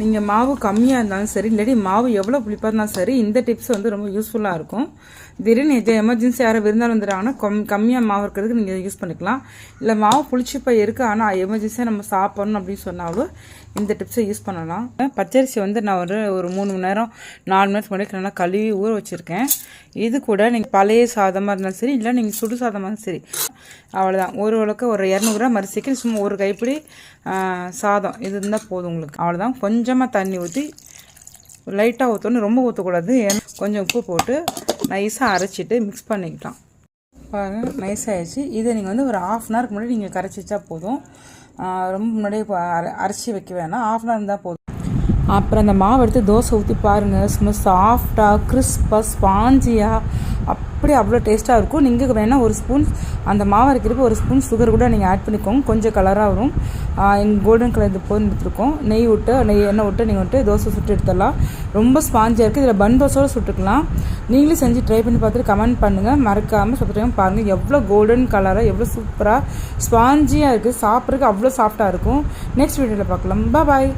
நீங்கள் மாவு கம்மியாக இருந்தாலும் சரி இல்லாட்டி மாவு எவ்வளோ புளிப்பாக இருந்தாலும் சரி இந்த டிப்ஸ் வந்து ரொம்ப யூஸ்ஃபுல்லாக இருக்கும். திடீர்னு எது எமர்ஜென்சி யாரும் விருந்தாலும் வந்துடுறாங்கன்னா கம் கம்மியாக மாவு இருக்கிறதுக்கு நீங்கள் யூஸ் பண்ணிக்கலாம். இல்லை மாவு புளிச்சு போய் இருக்குது ஆனால் எமர்ஜென்சியாக நம்ம சாப்பிட்ணும் அப்படின்னு சொன்னாலும் இந்த டிப்ஸை யூஸ் பண்ணலாம். பச்சரிசி வந்து நான் ஒரு ஒரு மூணு மணி நேரம் நாலு மணி நேரத்துக்கு முன்னாடி நல்லா கழுவி ஊற வச்சுருக்கேன். இது கூட நீங்கள் பழைய சாதமாக இருந்தாலும் சரி இல்லை நீங்கள் சுடு சாதமாக இருந்தாலும் சரி அவ்வளோதான் ஒரு அளவுக்கு ஒரு இரநூறு கிராம் அரிசிக்கு சும்மா ஒரு கைப்பிடி சாதம். இது இருந்தால் போதும் உங்களுக்கு. அவ்வளோதான் கொஞ்சம் கொஞ்சமாக தண்ணி ஊற்றி லைட்டாக ஊற்றணும் ரொம்ப ஊற்றக்கூடாது ஏன்னா கொஞ்சம் உப்பு போட்டு நைஸாக அரைச்சிட்டு மிக்ஸ் பண்ணிக்கலாம். பாருங்கள் நைஸ் ஆகிடுச்சு இதை நீங்கள் வந்து ஒரு ஆஃப் அன் ஹவருக்கு முன்னாடி நீங்கள் கரைச்சி வச்சா போதும். ரொம்ப முன்னாடியே இப்போ அரை- அரைச்சி வைக்க வேணாம். ஆஃப் அன் ஹவர் இருந்தால் போதும். அப்புறம் அந்த மாவு எடுத்து தோசை ஊற்றி பாருங்கள் சும்மா சாஃப்டாக கிறிஸ்பாக ஸ்பாஞ்சியாக அப்படி அவ்வளோ டேஸ்ட்டாக இருக்கும். நீங்கள் வேணால் ஒரு ஸ்பூன் அந்த மாவு இருக்கிறப்ப ஒரு ஸ்பூன் சுகர் கூட நீங்கள் ஆட் பண்ணிக்கோங்க. கொஞ்சம் கலராக வரும். எங்கள் கோல்டன் கலர் இது போது எடுத்துருக்கோம். நெய் விட்டு நெய் எண்ணெய் விட்டு நீங்கள் வந்துட்டு தோசை சுட்டு எடுத்துடலாம். ரொம்ப ஸ்பாஞ்சியாக இருக்குது இதில் பன் தோசையோட சுட்டுக்கலாம். நீங்களும் செஞ்சு ட்ரை பண்ணி பார்த்துட்டு கமெண்ட் பண்ணுங்கள் மறக்காமல் சப்ஸ்கிரைப் பாருங்கள் எவ்வளோ கோல்டன் கலராக எவ்வளோ சூப்பராக ஸ்பாஞ்சியாக இருக்குது சாப்பிட்றதுக்கு அவ்வளோ சாஃப்டாக இருக்கும். நெக்ஸ்ட் வீடியோவில் பார்க்கலாம். பாய்